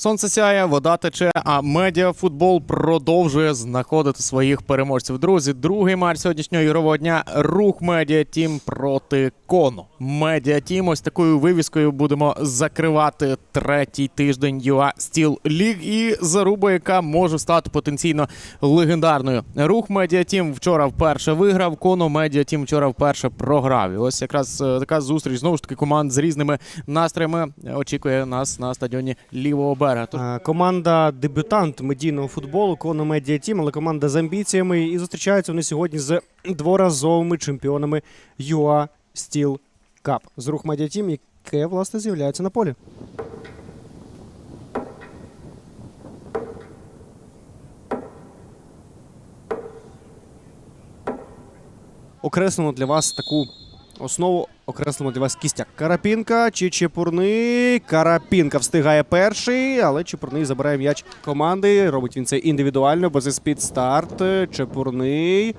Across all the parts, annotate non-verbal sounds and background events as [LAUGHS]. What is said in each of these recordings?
Сонце сяє, вода тече, а медіафутбол продовжує знаходити своїх переможців. Друзі, другий матч сьогоднішнього ігрового дня. Рух Медіа Тім проти Кону. Медіа Тім ось такою вивіскою будемо закривати третій тиждень UA Steel League і заруба, яка може стати потенційно легендарною. Рух Медіа Тім вчора вперше виграв. Кону Медіа Тім вчора вперше програв. І ось якраз е, така зустріч знову ж таки команд з різними настроями очікує нас на стадіоні лівого берега. Е, Команда дебютант медійного футболу Коно Медіа Тім, але команда з амбіціями. І зустрічаються вони сьогодні з дворазовими чемпіонами UA Steel Cup з рух Медіа Тім, яке власне з'являється на полі. Окреслено для вас таку основу, окреслимо для вас кістяк. Карапінка чи Чепурний. Карапінка встигає перший, але Чепурний забирає м'яч команди. Робить він це індивідуально, бо це старт. Чепурний.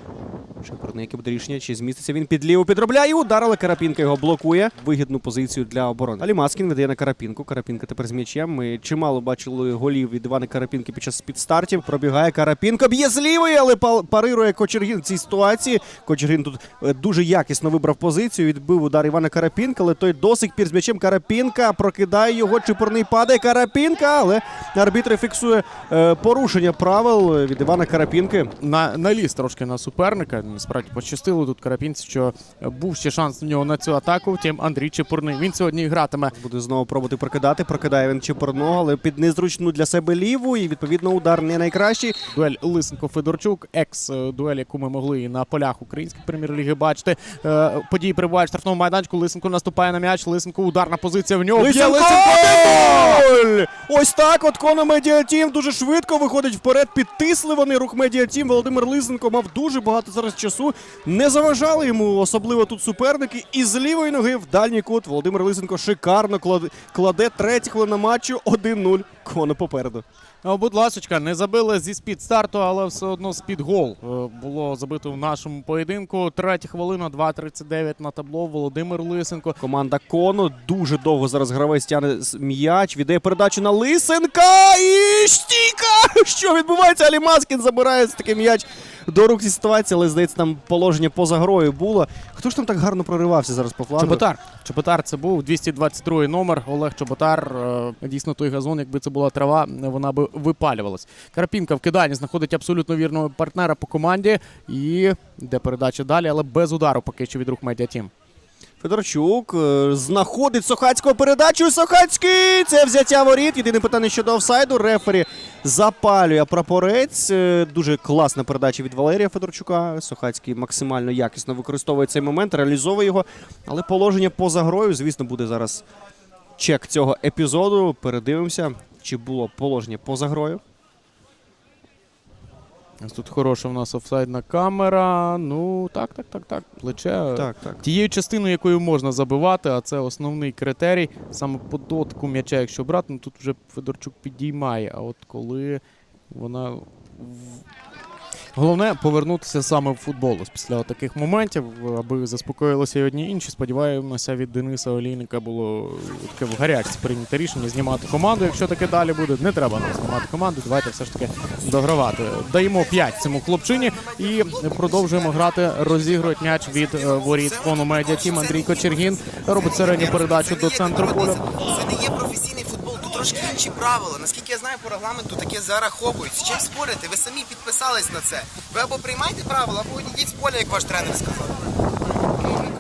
Чепурний, яке буде рішення, чи зміститься він під ліву, підробляє удар, але Карапінка його блокує. Вигідну позицію для оборони. Алі Маскін видає на Карапінку. Карапінка тепер з м'ячем. Ми чимало бачили голів від Івана Карапінки під час підстартів. Пробігає Карапінка, б'є з лівої, але парирує Кочергін в цій ситуації. Кочергін тут е, дуже якісно вибрав позицію. Відбив удар Івана Карапінка, але той до сих пір з м'ячем Карапінка прокидає його. Чепурний падає Карапінка, але арбітр фіксує е, порушення правил від Івана Карапінки. на наліз трошки на суперника. Насправді пощастило тут карапінці, що був ще шанс в нього на цю атаку. Втім, Андрій Чепурний він сьогодні гратиме Буде знову пробувати прокидати. Прокидає він Чепурного, але під незручну для себе ліву. І відповідно удар не найкращий. дуель Лисенко Федорчук, екс е, яку ми могли і на полях української прем'єр-ліги бачити. Е, Події прибувають в штрафному майданчику. Лисенко наступає на м'яч. Лисенко ударна позиція в нього. Б'є Лисенко! Ось так от Коно Медіатім дуже швидко виходить вперед. Підтисли вони рух Медіатім. Володимир Лисенко мав дуже багато зараз часу. Не заважали йому, особливо тут суперники. І з лівої ноги в дальній кут Володимир Лисенко шикарно кладе, третя хвилина матчу 1-0. Коно попереду. Ну, будь ласочка, не забили зі спід старту, але все одно спід гол е, було забито в нашому поєдинку. Третя хвилина, 2.39 на табло. Володимир Лисенко. Команда Коно дуже довго зараз гравець тягне з м'яч. Віддає передачу на Лисенка і стійка! [LAUGHS] Що відбувається? Алі Маскін забирає такий м'яч до рук зі ситуації, але здається, там положення поза грою було. Хто ж там так гарно проривався зараз по флангу? Чоботар. Чоботар це був 222 номер. Олег Чоботар. Е, Дійсно, той газон, якби це була трава, вона би випалювалась. Карпінка в киданні знаходить абсолютно вірного партнера по команді. І йде передача далі, але без удару поки що від рух Медіа Тім. Федорчук е, знаходить Сохацького передачу. Сохацький! Це взяття воріт. Єдине питання щодо офсайду. Рефері запалює прапорець. Е, Дуже класна передача від Валерія Федорчука. Сохацький максимально якісно використовує цей момент, реалізовує його. Але положення поза грою, звісно, буде зараз чек цього епізоду. Передивимося, чи було положення поза грою. Тут хороша в нас офсайдна камера. Ну так, так, так, так. Плече. Так, так. Тією частиною, якою можна забивати, а це основний критерій. Саме по дотику м'яча, якщо брати, ну тут вже Федорчук підіймає. А от коли вона. Головне повернутися саме в футбол після таких моментів, аби заспокоїлося і одні інші. Сподіваємося, від Дениса Олійника було таке в гарячці прийнято рішення знімати команду. Якщо таке далі буде, не треба нам знімати команду. Давайте все ж таки догравати. Даємо 5 цьому хлопчині і продовжуємо грати. Розігрують м'яч від е, воріт кону медіа тім. Андрій Кочергін робить середню передачу до центру поля. Це не є професійний футбол, тут трошки інші правила. Наскільки я знаю по регламенту, таке зараховують. З чим спорити? Ви самі підписались на це. Ви або приймайте правила, або йдіть з поля, як ваш тренер сказав.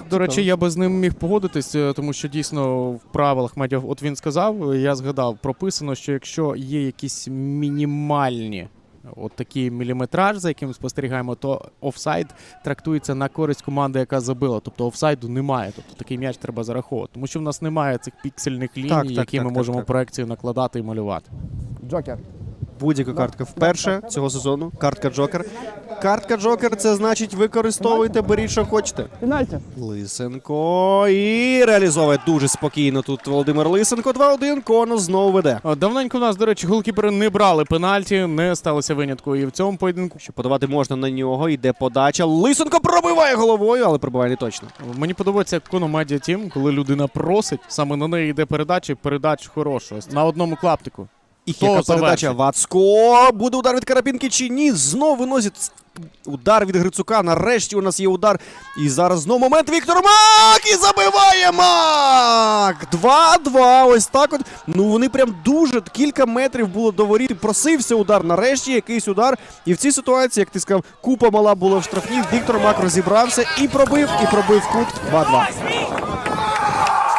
До речі, я би з ним міг погодитись, е, тому що дійсно в правилах медіа, от він сказав, я згадав, прописано, що якщо є якісь мінімальні. От такий міліметраж, за яким спостерігаємо, то офсайд трактується на користь команди, яка забила. Тобто офсайду немає. Тобто такий м'яч треба зараховувати. Тому що в нас немає цих піксельних ліній, Так, так, які так, ми так, можемо так. проекцію накладати і малювати. Джокер. Будь-яка картка вперше цього сезону. Картка Джокер. Картка Джокер це значить використовуйте, беріть, що хочете. Лисенко і реалізовує дуже спокійно тут Володимир Лисенко. 2-1. Коно знову веде. Давненько у нас, до речі, голкіпери не брали пенальті, не сталося винятку і в цьому поєдинку. Що подавати можна на нього. Йде подача. Лисенко пробиває головою, але пробиває не точно. Мені подобається як Коно Медіа Тім, коли людина просить, саме на неї йде передача, і передач хороша. На одному клаптику. І яка передача? Вацко. Буде удар від Карапінки чи ні? Знову виносить удар від Грицука. Нарешті у нас є удар. І зараз знову момент Віктор Мак! І забиває Мак! 2-2. Ось так от. Ну вони прям дуже кілька метрів було до воріт. Просився удар. Нарешті якийсь удар. І в цій ситуації, як ти сказав, купа мала була в штрафній. Віктор Мак розібрався і пробив, і пробив кут 2-2.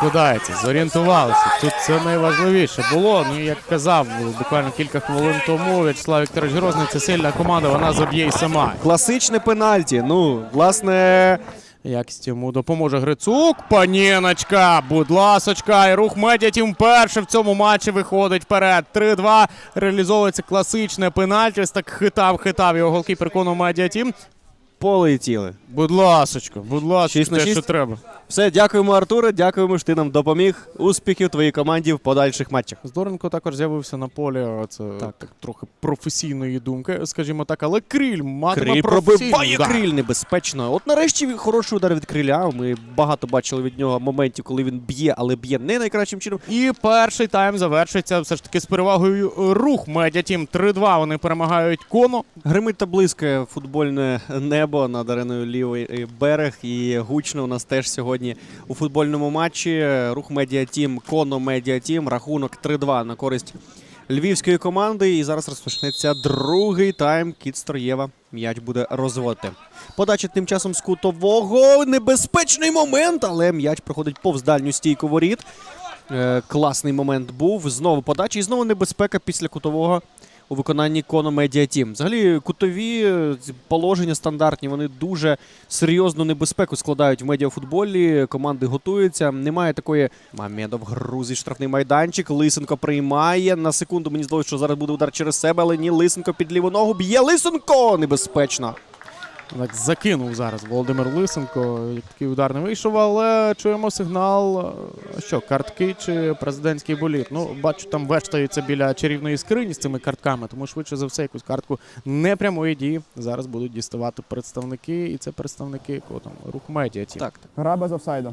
Складається, зорієнтувалися. Тут це найважливіше було. Ну, як казав буквально кілька хвилин тому, В'ячеслав Вікторович Грозний це сильна команда, вона заб'є і сама. Класичне пенальті. Ну, власне. Якість йому допоможе Грицук. Паніночка, будь ласочка. І рух медіа тім перше в цьому матчі виходить вперед. 3-2. Реалізовується класичне пенальті. Ось так хитав, хитав його голкіпер кону медіа тім. Полетіли. Будь ласочка, будь ласочка, Шість на те, шість? що треба. Все, дякуємо, Артуре. Дякуємо, що ти нам допоміг. Успіхів твоїй команді в подальших матчах. Здоренко також з'явився на полі. Це так. трохи професійної думки, скажімо так, але криль матиме Криль професійний пробиває удар. криль небезпечно. От нарешті він- хороший удар від криля. Ми багато бачили від нього моментів, коли він б'є, але б'є не найкращим чином. І перший тайм завершиться все ж таки з перевагою е, рух медіа тім 3-2. Вони перемагають кону. Гримить та блискає футбольне небо над ареною лівий берег. І гучно у нас теж сьогодні у футбольному матчі. Рух Медіа Тім, Коно Медіа Тім. Рахунок 3-2 на користь львівської команди. І зараз розпочнеться другий тайм. Кіт Строєва м'яч буде розводити. Подача тим часом з кутового. Небезпечний момент, але м'яч проходить повз дальню стійку воріт. Е, класний момент був. Знову подача і знову небезпека після кутового у виконанні Коно Медіа Тім. Взагалі, кутові е, положення стандартні, вони дуже серйозну небезпеку складають в медіафутболі. Команди готуються. Немає такої Мамедов грузить штрафний майданчик. Лисенко приймає. На секунду мені здалося, що зараз буде удар через себе, але ні, Лисенко під ліву ногу б'є. Лисенко! Небезпечно. Так закинув зараз Володимир Лисенко. Такий удар не вийшов, але чуємо сигнал. Що, картки чи президентський боліт? Ну, бачу, там вештаються біля чарівної скрині з цими картками, тому швидше за все якусь картку непрямої дії зараз будуть діставати представники, і це представники кого там рух медіа. Тім. Так, Гра без офсайду.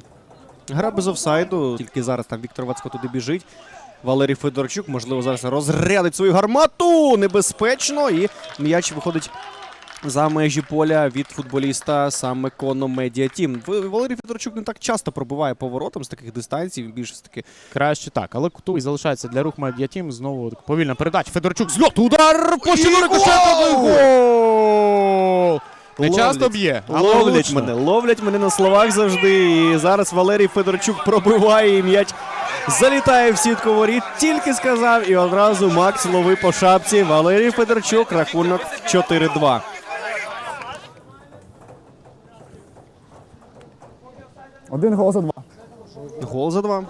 Гра без офсайду, тільки зараз там Віктор Вацко туди біжить. Валерій Федорчук, можливо, зараз розрядить свою гармату. Небезпечно. І м'яч виходить за межі поля від футболіста саме Коно Медіа Тім. Валерій Федорчук не так часто пробиває поворотом з таких дистанцій. Він більше таки Краще так, але кутовий залишається для рух медіа тім. Знову так, повільна передача. Федорчук зльот. Удар! І гол! Гол! Не часто б'є, але ловлять влучно. мене, ловлять мене на словах завжди. І зараз Валерій Федорчук пробиває і м'яч. Залітає в сітку воріт, тільки сказав, і одразу Макс лови по шапці. Валерій Федорчук, рахунок 4-2. Один гол за два. Гол за два.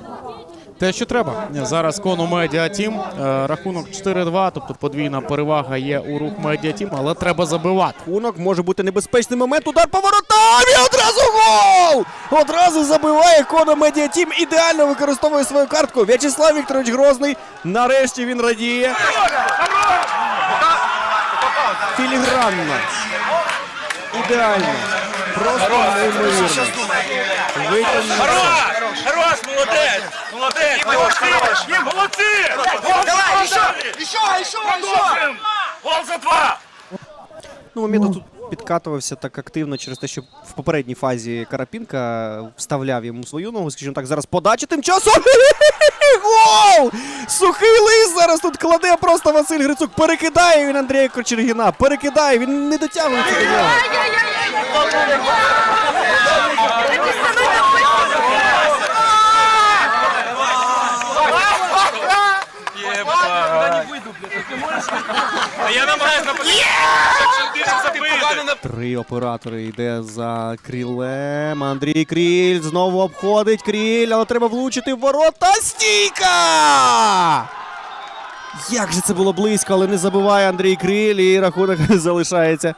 Те, що треба. Зараз Кону Медіа Тім. Е, Рахунок 4-2, тобто подвійна перевага є у рух Медіа Тім, але треба забивати. Рахунок може бути небезпечний момент. Удар по воротам і одразу гол! Одразу забиває Коно Медіа Тім. Ідеально використовує свою картку. В'ячеслав Вікторович Грозний. Нарешті він радіє. Філігранно. Ідеально. Просто неймовірно. Витягнув. Хорош, молодець! Молодець! Молодці! Молодці! Гол Давай, за два! еще, еще, еще, еще! Гол за два! Ну, Мамедов тут підкатувався так активно через те, що в попередній фазі Карапінка вставляв йому свою ногу, скажімо так, зараз подача тим часом. [LAUGHS] Гол! Сухий лист зараз тут кладе просто Василь Грицук. Перекидає він Андрія Кочергіна. Перекидає, він не дотягується. А я намагаюся написати, щоб більше забити. Три оператори йде за крілем. Андрій Кріль знову обходить кріль, але треба влучити в ворота. Стійка! Як же це було близько, але не забиває Андрій Кріль і рахунок [LAUGHS] залишається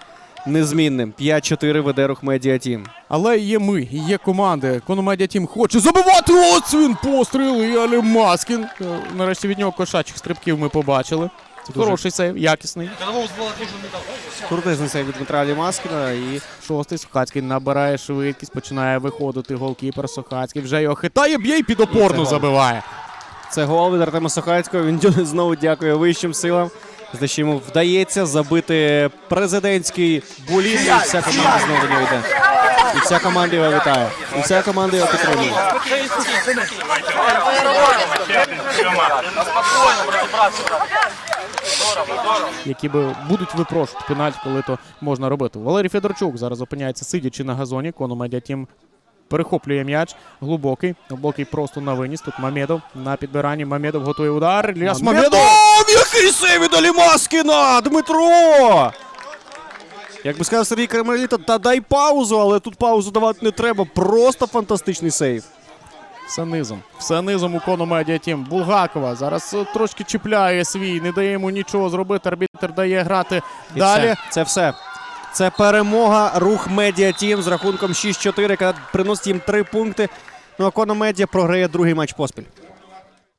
незмінним. 5-4 веде рух Медіа Тім. Але є ми, і є команди. Кону Медіа Тім хоче забивати. Ось він постріл і Алі Маскін. Е, Нарешті від нього кошачих стрибків ми побачили. Це дуже- хороший сейв, якісний. Крутезний сейв від Дмитра Лімаскіна і Шостий Сухацький набирає швидкість, починає виходити голкіпер Сухацький. Вже його хитає, б'є і під опорну забиває. Це гол від Артема Сохацького. Він [LAUGHS] знову дякує вищим силам. За те, йому вдається забити президентський буліт. І вся команда знову нього йде. І вся команда його вітає. І вся команда його підтримує. які би будуть випрошувати пенальті, коли то можна робити. Валерій Федорчук зараз опиняється сидячи на газоні. Кону медіатім перехоплює м'яч. Глибокий. Глибокий просто на виніс. Тут Мамедов на підбиранні. Мамедов готує удар. Ільяс Мамедов! Який сейв від Алімаскіна! Дмитро! Як би сказав Сергій Кремеліта, та дай паузу, але тут паузу давати не треба. Просто фантастичний сейв. Все низом. Все низом у кону медіатім. Булгакова зараз е, трошки чіпляє свій, не дає йому нічого зробити. Арбітер дає грати І далі. Це, це все. Це перемога рух Медіа Тім з рахунком 6-4, яка приносить їм три пункти. Ну а Коно Медіа програє другий матч поспіль.